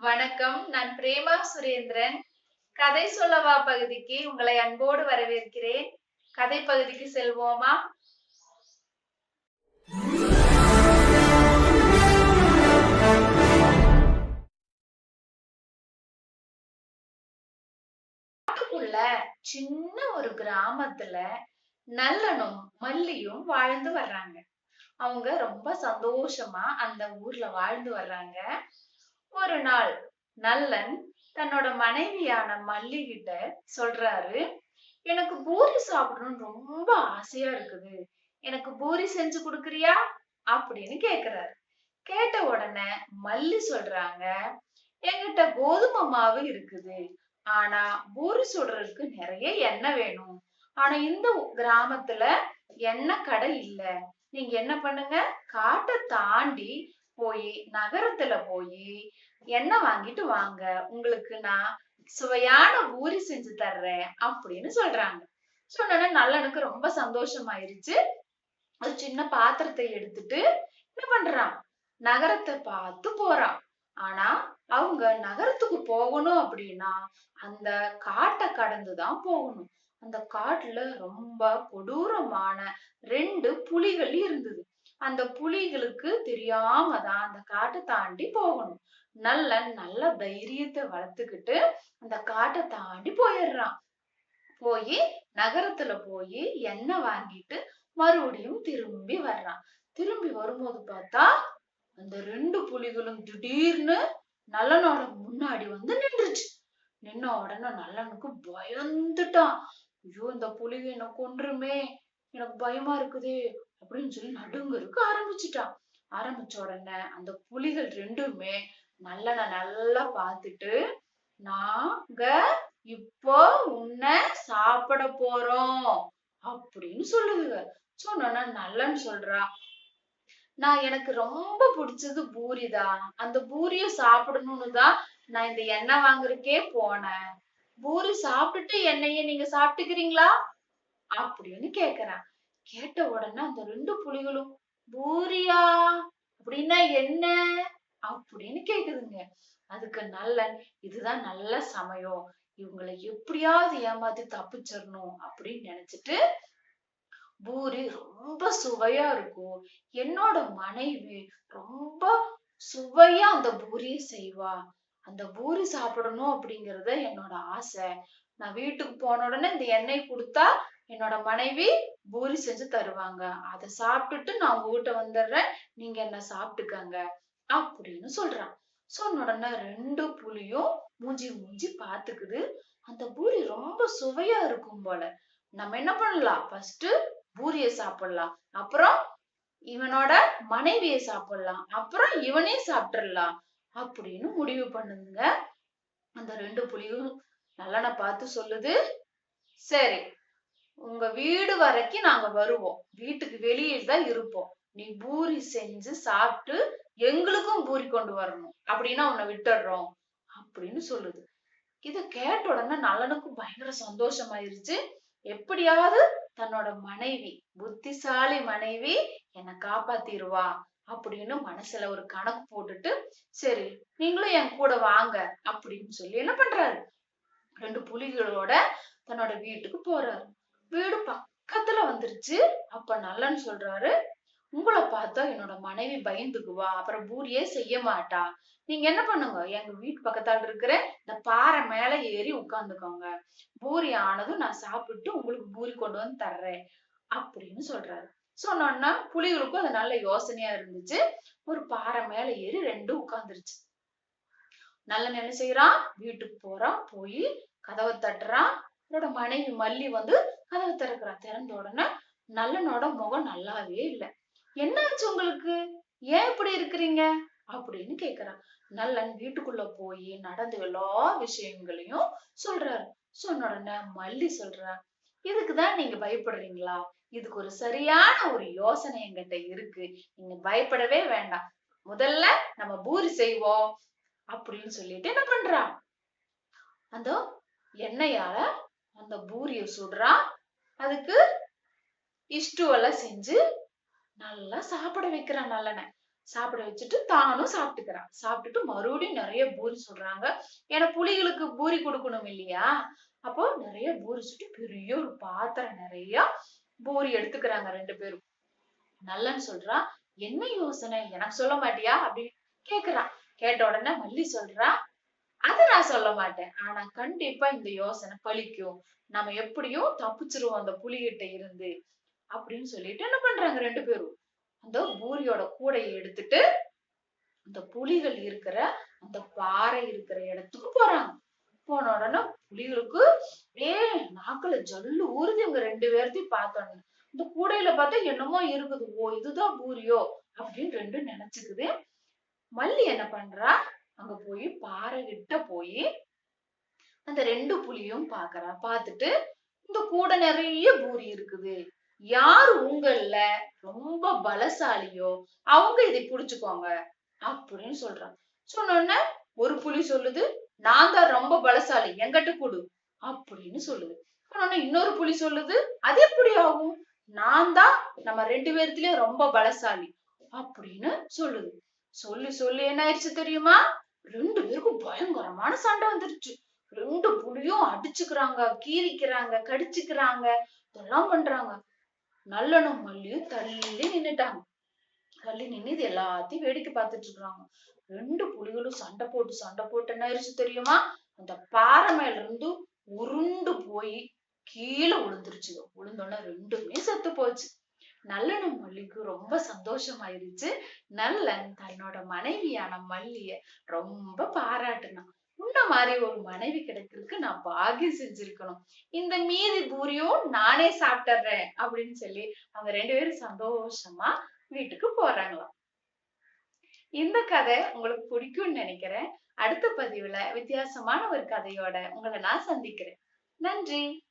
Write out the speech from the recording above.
வணக்கம். நான் பிரேமா சுரேந்திரன். கதை சொல்லவா பகுதிக்கு உங்களை அன்போடு வரவேற்கிறேன். கதை பகுதிக்கு செல்வோமா? சின்ன ஒரு கிராமத்துல நல்லனும் மல்லியும் வாழ்ந்து வர்றாங்க. அவங்க ரொம்ப சந்தோஷமா அந்த ஊர்ல வாழ்ந்து வர்றாங்க. ஒரு நாள் நல்லன் தன்னோட மனைவியான மல்லி கிட்ட சொல்றாரு எனக்கு பூரி சாப்பிடணும்னு ரொம்ப ஆசையா இருக்குது. எனக்கு பூரி செஞ்சு கொடுக்குறியா? அப்படின்னு கேக்குறாரு. கேட்ட உடனே மல்லி சொல்றாங்க என்கிட்ட கோதுமை மாவு இருக்குது. ஆனா பூரி சுடுறதுக்கு நிறைய எண்ணெய் வேணும். ஆனா இந்த கிராமத்துல எண்ணெய் கடை இல்ல. நீங்க என்ன பண்ணுங்க? காட்டை தாண்டி போய் நகரத்துல போய் எண்ணெய் வாங்கிட்டு வாங்க. உங்களுக்கு நான் சுவையான பூரி செஞ்சு தர்றேன் அப்படின்னு சொல்றாங்க. சொன்னோன்னே நல்லனுக்கு ரொம்ப சந்தோஷமாயிருச்சு. ஒரு சின்ன பாத்திரத்தை எடுத்துட்டு என்ன பண்றான்? நகரத்தை பார்த்து போறான். ஆனா அவங்க நகரத்துக்கு போகணும் அப்படின்னா அந்த காட்டை கடந்துதான் போகணும். அந்த காட்டுல ரொம்ப கொடூரமான ரெண்டு புலிகள் இருந்தது. அந்த புலிகளுக்கு தெரியாம தான் அந்த காட்டை தாண்டி போகணும். நல்ல நல்ல தைரியத்தை வளர்த்துக்கிட்டு அந்த காட்டை தாண்டி போயிடுறான். போய் நகரத்துல போய் எண்ணெய் வாங்கிட்டு மறுபடியும் திரும்பி வர்றான். திரும்பி வரும்போது பார்த்தா அந்த ரெண்டு புலிகளும் திடீர்னு நல்லனோட முன்னாடி வந்து நின்றுச்சு. நின்ன உடனே நல்லனுக்கு பயந்துட்டான். ஐயோ இந்த புலிக என்ன கொன்றுமே. எனக்கு பயமா இருக்குதே. அப்படின்னு சொல்லி நடுங்கறதுக்கு ஆரம்பிச்சுட்டான். ஆரம்பிச்ச உடனே அந்த புலிகள் ரெண்டுமே நல்லனை நல்லா பார்த்துட்டு நாங்க இப்போ உன்னை சாப்பிட போறோம் அப்படின்னு சொல்லுதுங்க. சொன்னோன்னா நல்லன்னு சொல்றா. நான் எனக்கு ரொம்ப பிடிச்சது பூரி தான் அந்த பூரிய சாப்பிடணும்னு தான் நான் இந்த எண்ணெய் வாங்குறதுக்கே போனேன். பூரி சாப்பிட்டுட்டு எண்ணெய நீங்க சாப்பிட்டுக்கிறீங்களா? அப்படின்னு கேக்குறேன் கேட்ட உடனே அந்த ரெண்டு புலிகளும் பூரியா அப்படின்னா என்ன? அப்படின்னு கேக்குதுங்க. அதுக்கு நல்ல இதுதான் நல்ல சமயம். இவங்களை எப்படியாவது ஏமாத்தி தப்பிச்சிடணும் அப்படின்னு நினைச்சிட்டு பூரி ரொம்ப சுவையா இருக்கும். என்னோட மனைவி ரொம்ப சுவையா அந்த பூரியை செய்வா. அந்த பூரி சாப்பிடணும் அப்படிங்கறது என்னோட ஆசை. நான் வீட்டுக்கு போன உடனே இந்த எண்ணெய் கொடுத்தா என்னோட மனைவி பூரி செஞ்சு தருவாங்க. அதை சாப்பிட்டுட்டு நான் உங்க வீட்டை வந்துடுறேன். நீங்க என்ன சாப்பிட்டுக்கங்க அப்படின்னு சொல்றான். சொன்ன உடனே ரெண்டு புலியும் மூஞ்சி மூஞ்சி பாத்துக்குது அந்த பூரி ரொம்ப சுவையா இருக்கும் போல. நம்ம என்ன பண்ணலாம்? ஃபர்ஸ்ட் பூரிய சாப்பிடலாம். அப்புறம் இவனோட மனைவிய சாப்பிடலாம். அப்புறம் இவனே சாப்பிட்டுடலாம் அப்படின்னு முடிவு பண்ணுங்க. அந்த ரெண்டு புலியும் நல்லனை பார்த்து சொல்லுது. சரி உங்க வீடு வரைக்கும் நாங்க வருவோம். வீட்டுக்கு வெளியே தான் இருப்போம். நீ பூரி செஞ்சு சாப்பிட்டு எங்களுக்கும் பூரி கொண்டு வரணும். அப்படின்னா உன்னை விட்டுடுறோம். அப்படின்னு சொல்லுது. இத கேட்ட உடனே நலனுக்கும் பயங்கர சந்தோஷமாயிருச்சு. எப்படியாவது தன்னோட மனைவி புத்திசாலி மனைவி என்னை காப்பாத்திருவா அப்படின்னு மனசுல ஒரு கணக்கு போட்டுட்டு சரி நீங்களும் என் கூட வாங்க அப்படின்னு சொல்லி என்ன பண்றாரு? ரெண்டு புலிகளோட தன்னோட வீட்டுக்கு போறாரு. வீடு பக்கத்துல வந்துருச்சு. அப்ப நல்லன்னு சொல்றாரு. உங்களை பார்த்தா என்னோட மனைவி பயந்துக்குவா. அப்புறம் பூரியே செய்ய மாட்டா. நீங்க என்ன பண்ணுங்க? எங்க வீட்டு பக்கத்தால் இருக்கிற இந்த பாறை மேல ஏறி உட்காந்துக்கோங்க. பூரி ஆனதும் நான் சாப்பிட்டு உங்களுக்கு பூரி கொண்டு வந்து தர்றேன் அப்படின்னு சொல்றாரு. சொன்னோன்னா புலிகளுக்கும் அது நல்ல யோசனையா இருந்துச்சு. ஒரு பாறை மேல ஏறி ரெண்டும் உட்காந்துருச்சு. நல்ல என்ன செய்யறான் வீட்டுக்கு போறான். போய் கதவை தட்டுறான். என்னோட மனைவி மல்லி வந்து கதவை திறக்கிறான் திறந்த உடனே நல்லனோட முகம் நல்லாவே இல்லை. என்னாச்சு உங்களுக்கு? ஏன் இப்படி இருக்கிறீங்க? அப்படின்னு கேக்குறான் நல்லன் வீட்டுக்குள்ள போய் நடந்த எல்லா விஷயங்களையும் சொல்றாரு. சொன்ன உடனே மல்லி சொல்றா இதுக்குதான் நீங்க பயப்படுறீங்களா? இதுக்கு ஒரு சரியான ஒரு யோசனை என்கிட்ட இருக்கு. நீங்க பயப்படவே வேண்டாம். முதல்ல நம்ம பூரி செய்வோம். அப்படின்னு சொல்லிட்டு என்ன பண்றான் அந்த எண்ணெயால அந்த பூரிய சுடுறான் அதுக்கு இஷ்டுவெல்லாம் செஞ்சு நல்லா சாப்பிட வைக்கிறான் நல்லனை சாப்பிட வச்சுட்டு தானும் சாப்பிட்டுக்கிறான். சாப்பிட்டுட்டு மறுபடியும் நிறைய பூரி சொல்றாங்க. ஏன்னா புலிகளுக்கு பூரி கொடுக்கணும் இல்லையா? அப்போ நிறைய பூரி சுட்டு பெரிய ஒரு பாத்திரம் நிறைய பூரி எடுத்துக்கிறாங்க ரெண்டு பேரும். நல்லன்னு சொல்றா என்ன யோசனை? எனக்கு சொல்ல மாட்டியா? அப்படின்னு கேக்குறான் கேட்ட உடனே மல்லி சொல்றான் அதை நான் சொல்ல மாட்டேன். ஆனா கண்டிப்பா இந்த யோசனை பலிக்கும் நம்ம எப்படியும் தப்பிச்சிருவோம் அந்த புலிகிட்ட இருந்து அப்படின்னு சொல்லிட்டு என்ன பண்றாங்க ரெண்டு பேரும்? அந்த பூரியோட கூடையை எடுத்துட்டு அந்த புலிகள் இருக்கிற அந்த பாறை இருக்கிற இடத்துக்கு போறாங்க. போன உடனே புலிகளுக்கு ஏ நாக்குல ஜல்லு ஊறுது இவங்க ரெண்டு பேர்த்தையும் பார்த்தோன்னு. இந்த கூடையில பார்த்தா என்னமோ இருக்குது. ஓ இதுதான் பூரியோ? அப்படின்னு ரெண்டும் நினைச்சுக்குது. மல்லி என்ன பண்றா? அங்க போய் பாறை கிட்ட போய் அந்த ரெண்டு புலியும் பாக்குறா. பார்த்துட்டு இந்த கூட நிறைய பூரி இருக்குது. யார் உங்கள ரொம்ப பலசாலியோ அவங்க இதை புடிச்சுக்கோங்க. அப்படின்னு சொல்றான். சொன்ன ஒரு புலி சொல்லுது நான் தான் ரொம்ப பலசாலி என்கிட்ட கொடு. அப்படின்னு சொல்லுது. சொன்ன இன்னொரு புலி சொல்லுது அது எப்படி ஆகும்? நான் தான் நம்ம ரெண்டு பேர்த்திலயும் ரொம்ப பலசாலி. அப்படின்னு சொல்லுது. சொல்லி சொல்லி என்ன ஆயிடுச்சு தெரியுமா? ரெண்டு பேருக்கும் பயங்கரமான சண்டை வந்துருச்சு. ரெண்டு புலியும் அடிச்சுக்கிறாங்க கீறிக்கிறாங்க கடிச்சுக்கிறாங்க இதெல்லாம் பண்றாங்க. நல்லனும் மல்லியும் தள்ளி நின்னுட்டாங்க. தள்ளி நின்னு இது எல்லாத்தையும் வேடிக்கை பார்த்துட்டு இருக்கிறாங்க ரெண்டு புலிகளும் சண்டை போட்டு சண்டை போட்டு என்ன ஆயிடுச்சு தெரியுமா? அந்த பாறை மேல இருந்து உருண்டு போய் கீழே விழுந்துருச்சு விழுந்தோடனே ரெண்டுமே செத்து போச்சு. நல்லனும் மல்லிக்கு ரொம்ப சந்தோஷமாயிருச்சு. நல்லன் தன்னோட மனைவியான மல்லிய ரொம்ப பாராட்டுனான் உன்ன மாதிரி ஒரு மனைவி கிடைக்கிறதுக்கு நான் பாகியம் செஞ்சிருக்கணும். இந்த மீதி பூரியும் நானே சாப்பிட்டுறேன் அப்படின்னு சொல்லி அவங்க ரெண்டு பேரும் சந்தோஷமா வீட்டுக்கு போறாங்களாம். இந்த கதை உங்களுக்கு பிடிக்கும்னு நினைக்கிறேன். அடுத்த பதிவுல வித்தியாசமான ஒரு கதையோட உங்களை நான் சந்திக்கிறேன். நன்றி.